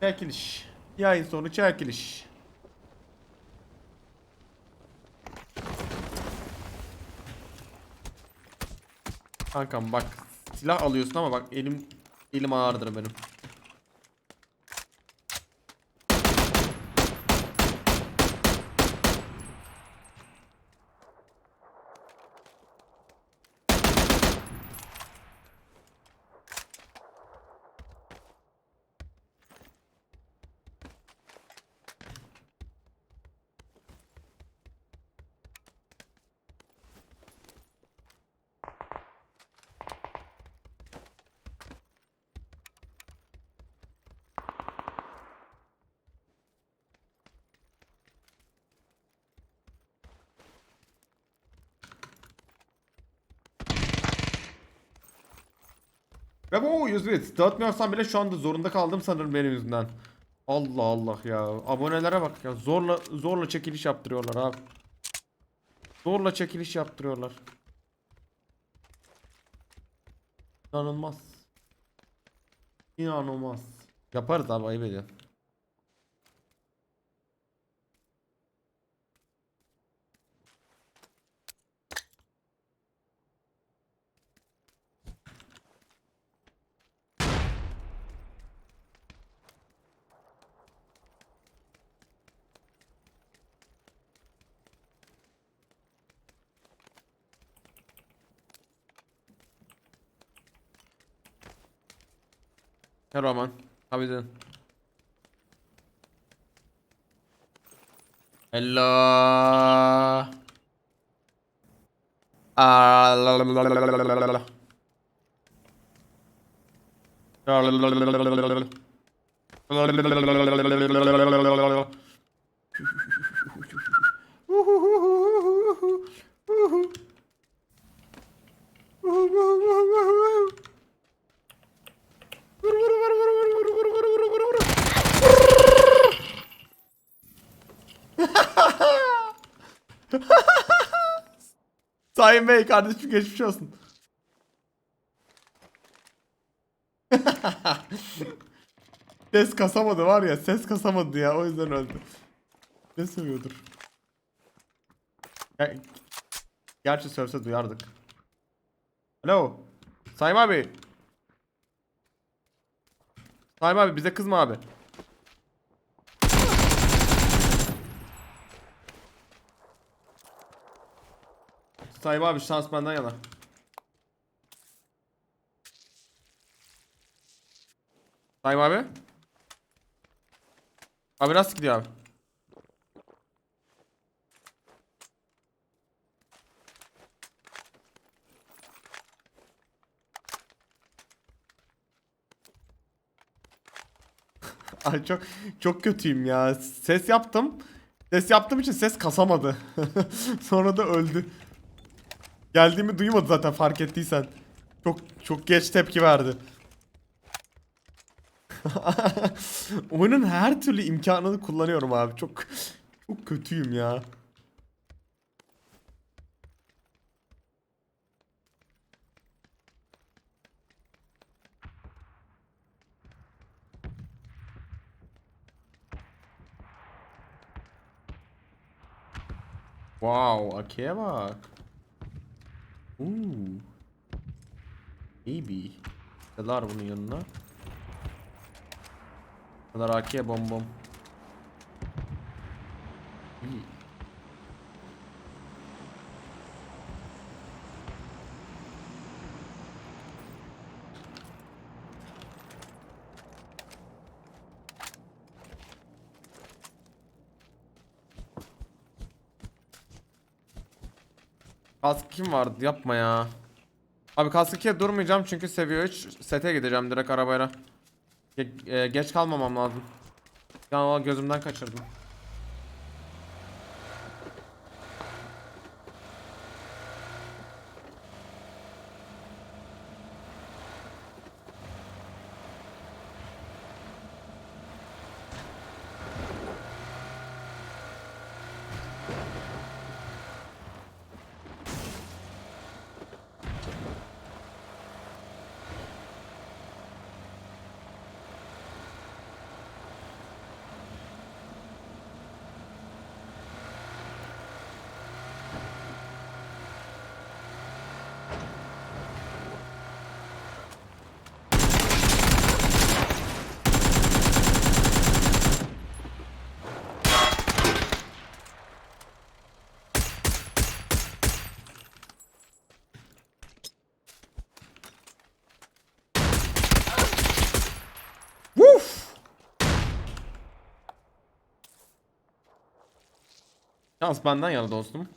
Çekiliş. Yayın sonu çekiliş. Kankam bak silah alıyorsun ama bak elim elim ağırdır benim. Ve bu 100 bit. Dağıtmıyorsam bile şu anda zorunda kaldım sanırım benim yüzümden. Allah Allah ya. Abonelere bak ya. Zorla zorla çekiliş yaptırıyorlar abi. Zorla çekiliş yaptırıyorlar. İnanılmaz. İnanılmaz. Yaparız abi ayıp ediyor. Hey Roman, how you doing? Hello. Ah, la la la la la la la. La la la la la la la. Kardeşim geçmiş olsun. ses kasamadı var ya ses kasamadı ya o yüzden öldü. Ne seviyordur? Ger- Gerçi sövse duyardık. Alo. Sayın abi. Sayın abi bize kızma abi. Sayın abi şans benden yana. Sayın abi. Abi nasıl gidiyor abi? Ay çok çok kötüyüm ya. Ses yaptım. Ses yaptığım için ses kasamadı. Sonra da öldü. Geldiğimi duymadı zaten fark ettiysen. Çok çok geç tepki verdi. Oyunun her türlü imkanını kullanıyorum abi. Çok çok kötüyüm ya. Wow, Ake'ye bak. Ooh. Baby. Neler bunun yanına? Kadar Ake'ye bom bom. İyi. Kask kim vardı? Yapma ya. Abi kask 2'ye durmayacağım çünkü seviye 3 sete gideceğim direkt arabayla. Ge- e, geç kalmamam lazım. Ya gözümden kaçırdım. Şans benden yana dostum.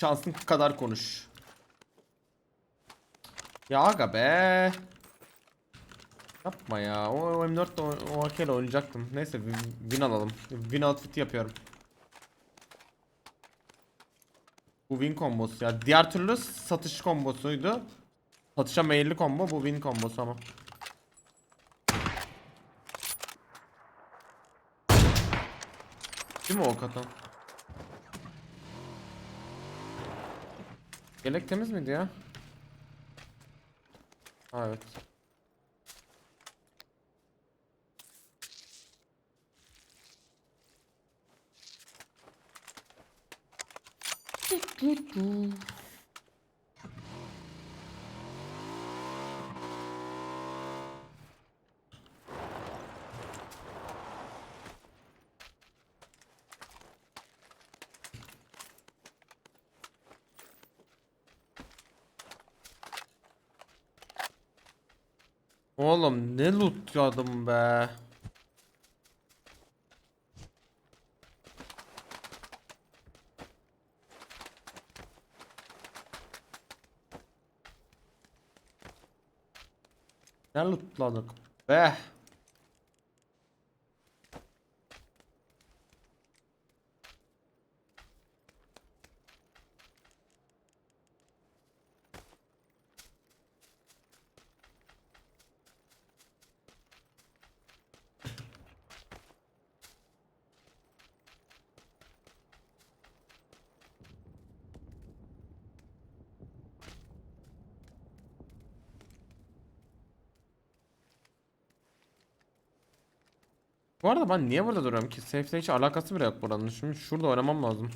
Şansın kadar konuş. Ya aga be. Yapma ya. O, o M4 de o, o AK ile oynayacaktım. Neyse win, alalım. Win outfit yapıyorum. Bu win kombosu ya. Diğer türlü satış kombosuydu. Satışa meyilli combo bu win kombosu ama. Değil mi o katan? Yelek temiz miydi ya? Ha evet. Oğlum ne lootladım be. Ne lootladık be. Bu arada ben niye burada duruyorum ki? Safe'le hiç alakası bile yok buranın. Şimdi şurada oynamam lazım.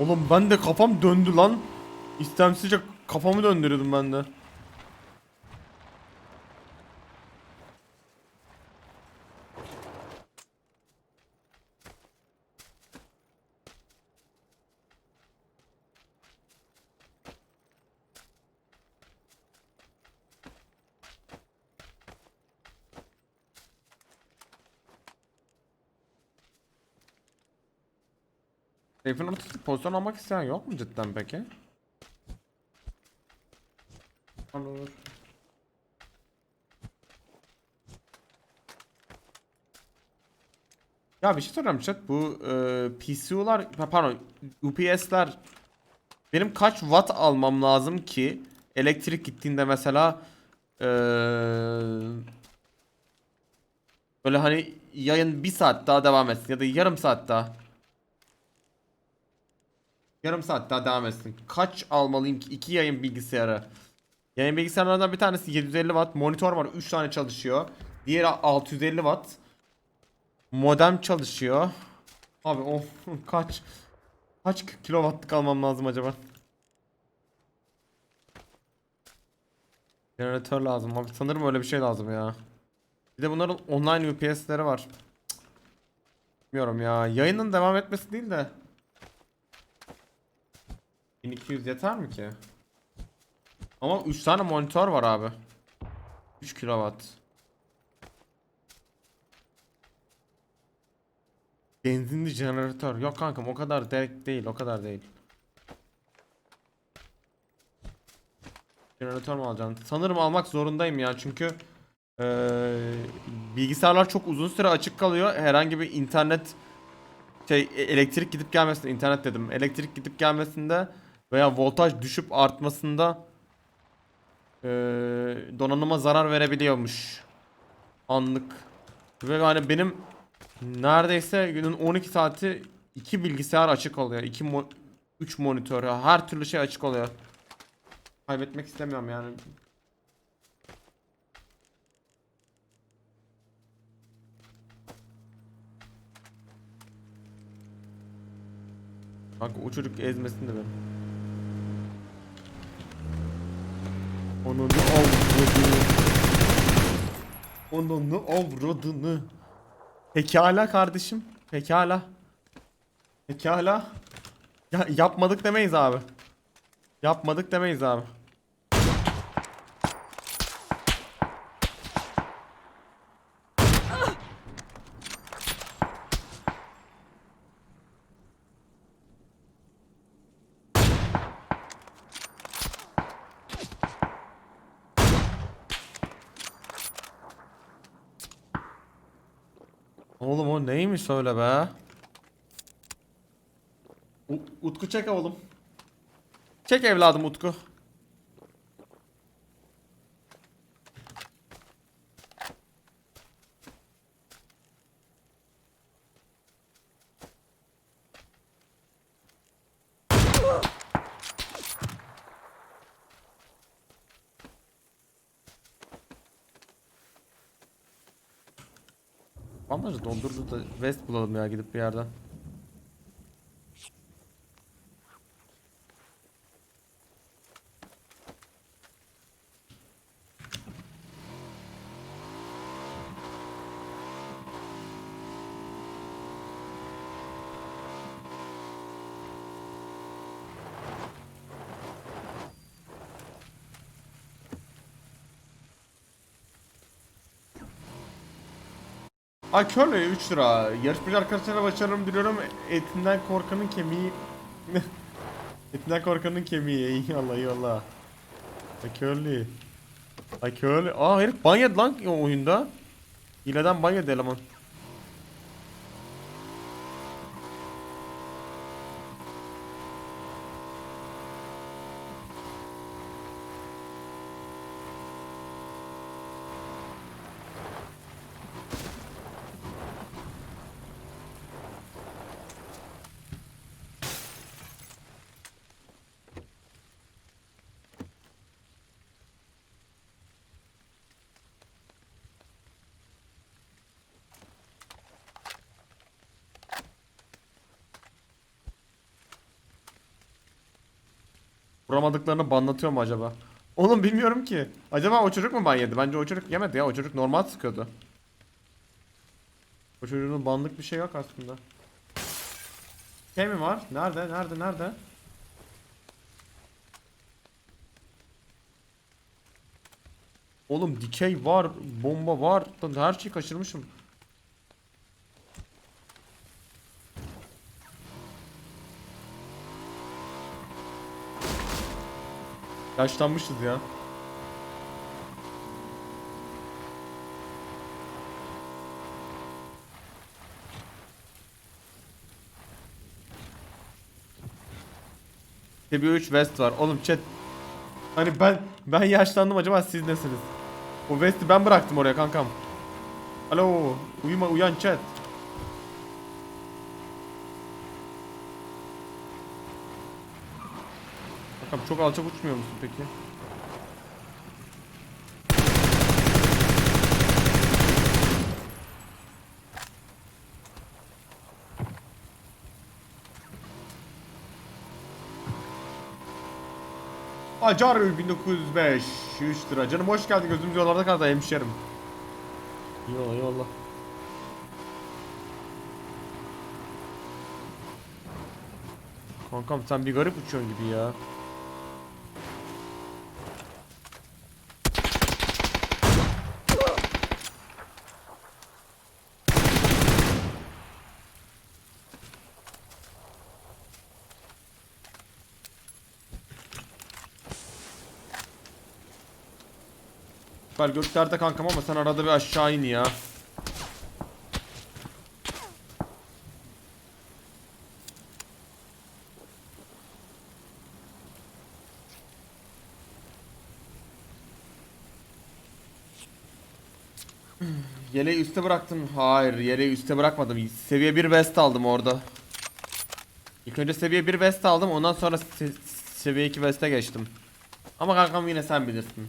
Oğlum ben de kafam döndü lan. İstemsizce kafamı döndürüyordum ben de. Seyfin ortasında pozisyon almak isteyen yok mu cidden peki? Olur. Ya bir şey soracağım chat bu e, PCU'lar pardon UPS'ler benim kaç watt almam lazım ki elektrik gittiğinde mesela e, böyle hani yayın bir saat daha devam etsin ya da yarım saat daha Yarım saat daha devam etsin. Kaç almalıyım ki? iki yayın bilgisayarı. Yayın bilgisayarlardan bir tanesi 750 watt. Monitör var 3 tane çalışıyor. Diğeri 650 watt. Modem çalışıyor. Abi o kaç kaç kilowattlık almam lazım acaba? Jeneratör lazım abi. Sanırım öyle bir şey lazım ya. Bir de bunların online UPS'leri var. Cık. Bilmiyorum ya. Yayının devam etmesi değil de 1200 yeter mi ki? Ama 3 tane monitör var abi. 3 kilowatt. Benzinli jeneratör. Yok kankam o kadar direkt değil. O kadar değil. Jeneratör mü alacaksın? Sanırım almak zorundayım ya çünkü eee, bilgisayarlar çok uzun süre açık kalıyor. Herhangi bir internet şey e- elektrik gidip gelmesinde internet dedim. Elektrik gidip gelmesinde veya voltaj düşüp artmasında eee, donanıma zarar verebiliyormuş. Anlık. Ve hani benim neredeyse günün 12 saati iki bilgisayar açık oluyor. 2 mo 3 monitör. Her türlü şey açık oluyor. Kaybetmek istemiyorum yani. Kanka o çocuk ezmesin de beni. Onunu avradını. Onunu avradını. Pekala kardeşim. Pekala. Pekala. Ya, yapmadık demeyiz abi. Yapmadık demeyiz abi. Oğlum o neymiş öyle be? U- Utku çek oğlum. Çek evladım Utku. Doldurdu da vest bulalım ya gidip bir yerden. Ay körle 3 lira. Yarışmacı arkadaşlara başarım diliyorum. Etinden korkanın kemiği. Etinden korkanın kemiği. Eyvallah eyvallah. Ay körlü. Ay körlü. Aa herif ban yedi lan oyunda. Hileden ban yedi eleman. Vuramadıklarını banlatıyor mu acaba? Oğlum bilmiyorum ki. Acaba o çocuk mu ban yedi? Bence o çocuk yemedi ya. O çocuk normal sıkıyordu. O çocuğun banlık bir şey yok aslında. Şey mi var? Nerede? Nerede? Nerede? Oğlum dikey var, bomba var. Her şeyi kaçırmışım. Yaşlanmışız ya. Tabii 3 West var. Oğlum chat. Hani ben ben yaşlandım acaba siz nesiniz? O West'i ben bıraktım oraya kankam. Alo, uyuma uyan chat. Kankam çok alçak uçmuyor musun peki? Acar 1905 3 lira. Canım hoş geldin gözümüz yollarda kaldı hemşerim. Eyvallah eyvallah. Kankam sen bir garip uçuyorsun gibi ya. Süper göklerde kankam ama sen arada bir aşağı in ya. Yeleği üste bıraktım. Hayır yeleği üste bırakmadım. Seviye 1 vest aldım orada. İlk önce seviye 1 vest aldım. Ondan sonra se seviye 2 veste geçtim. Ama kankam yine sen bilirsin.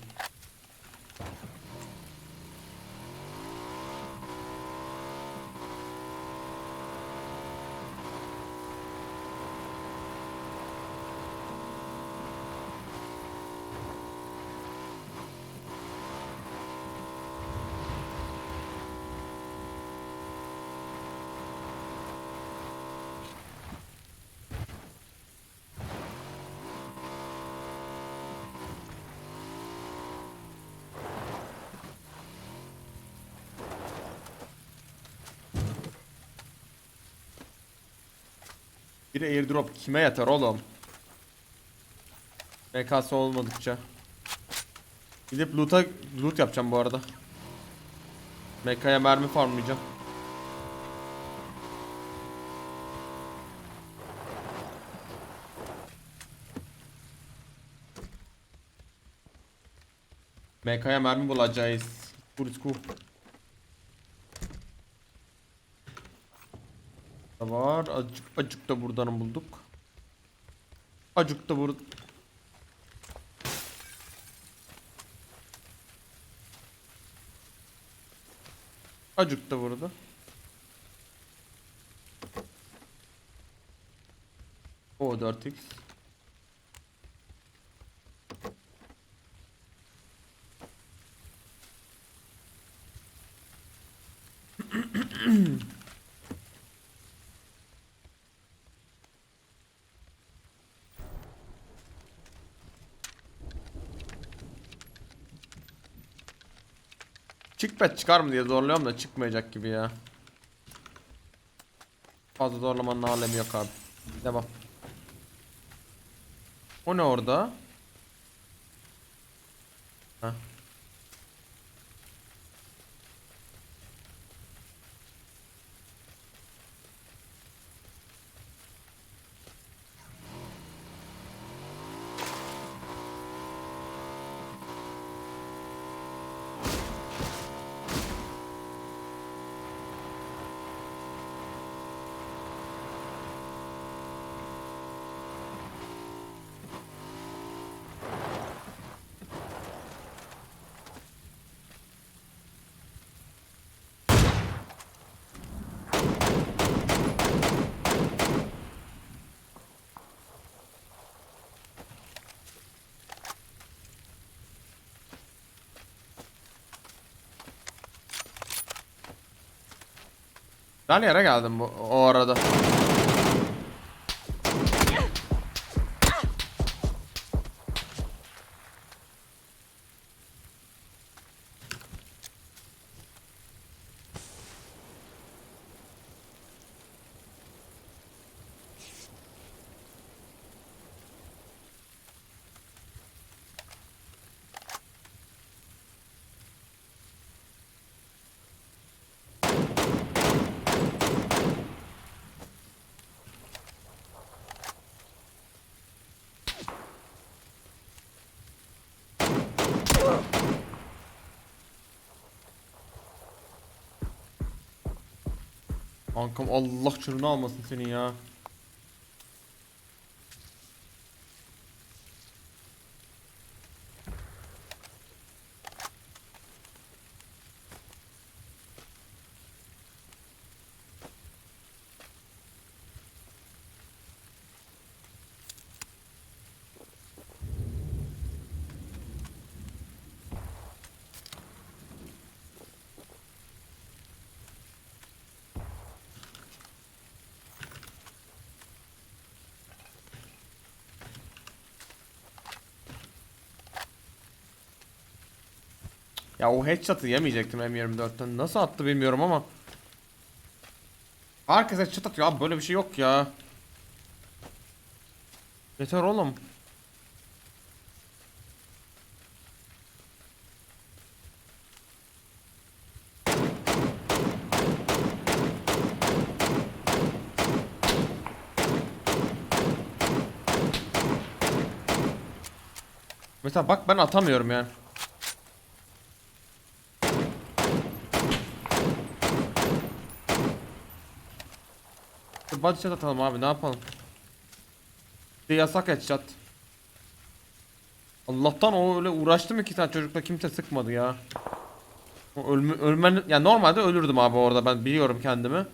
Bir airdrop kime yeter oğlum? MKS olmadıkça. Gidip loot'a loot yapacağım bu arada. MK'ya mermi farmlayacağım. MK'ya mermi bulacağız. Kurusku. Var. Acık acık da buradan bulduk. Acık da bur Acık da burada. O 4x. Çık bet çıkar mı diye zorluyorum da çıkmayacak gibi ya. Fazla zorlamanın alemi yok abi. Devam. O ne orada? Ha. Ben yere geldim bu Kankam Allah çırını almasın senin ya. Ya o headshot'ı yemeyecektim M24'ten. Nasıl attı bilmiyorum ama. Herkes headshot atıyor abi böyle bir şey yok ya. Yeter oğlum. Mesela bak ben atamıyorum yani. Body shot atalım abi ne yapalım? Bir yasak headshot. Allah'tan o öyle uğraştım iki tane çocukla kimse sıkmadı ya. Ölme, ölmen, ya normalde ölürdüm abi orada ben biliyorum kendimi.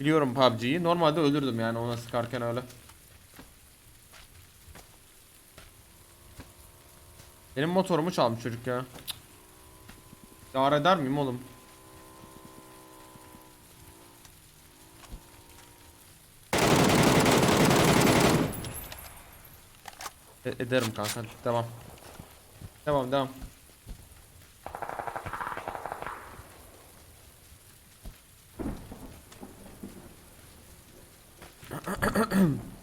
Biliyorum PUBG'yi. Normalde ölürdüm yani ona sıkarken öyle. Benim motorumu çalmış çocuk ya. Yar eder miyim oğlum? E- ederim kanka. Devam. Devam devam.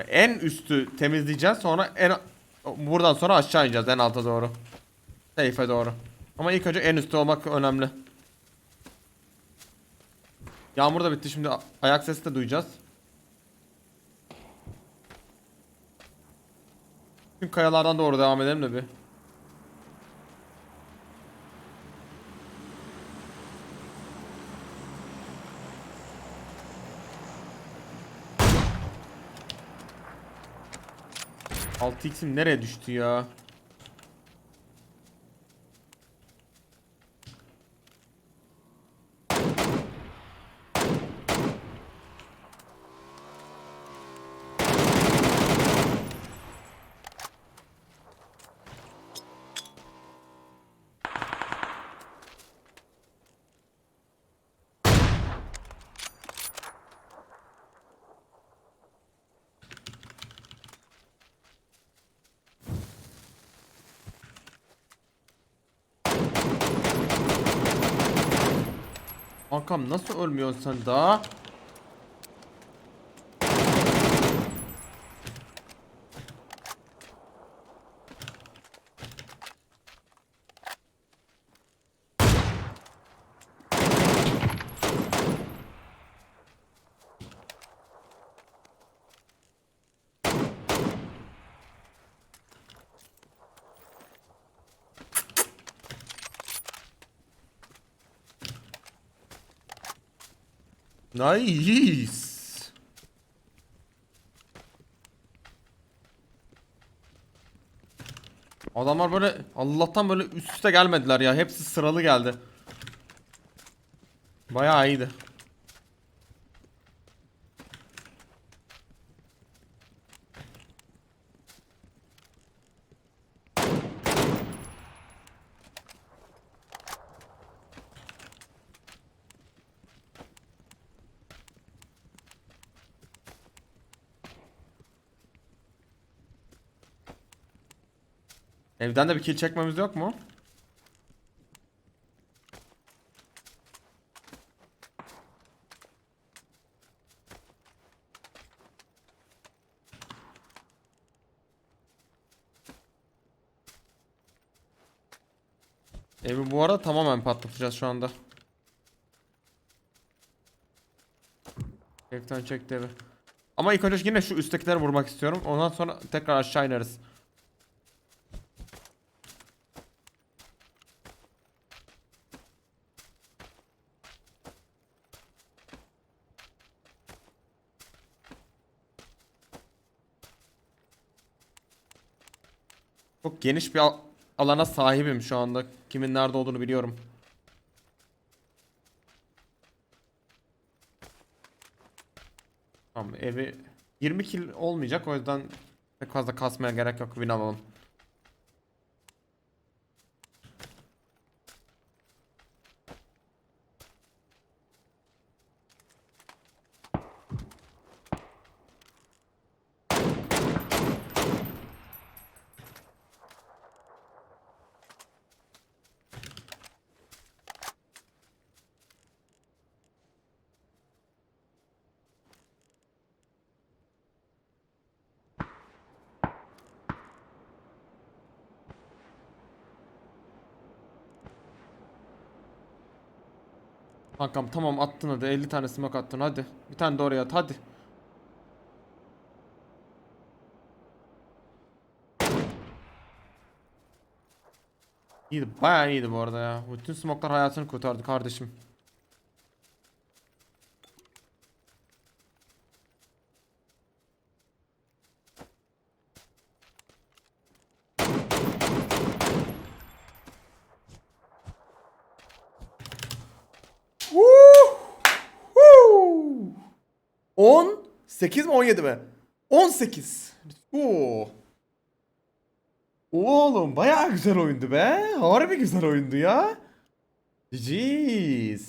En üstü temizleyeceğiz sonra en buradan sonra aşağı ineceğiz en alta doğru. Seyfe doğru. Ama ilk önce en üstte olmak önemli. Yağmur da bitti şimdi ayak sesi de duyacağız. Tüm kayalardan doğru devam edelim de bir. Altı x'im nereye düştü ya? Kankam nasıl ölmüyorsun sen daha? Nice. Adamlar böyle Allah'tan böyle üst üste gelmediler ya. Hepsi sıralı geldi. Bayağı iyiydi. Evden de bir kill çekmemiz yok mu? Evi bu arada tamamen patlatacağız şu anda. Evden çekti evi. Ama ilk önce yine şu üsttekileri vurmak istiyorum. Ondan sonra tekrar aşağı ineriz. Çok geniş bir al- alana sahibim şu anda. Kimin nerede olduğunu biliyorum. Tamam evi 20 kill olmayacak o yüzden pek fazla kasmaya gerek yok win alalım. Kankam tamam attın hadi 50 tane smoke attın hadi. Bir tane de oraya at hadi. İyiydi bayağı iyiydi bu arada ya. Bütün smoke'lar hayatını kurtardı kardeşim. 8 mi 17 mi? 18. Oo. Oğlum bayağı güzel oyundu be. Harbi güzel oyundu ya. GG's.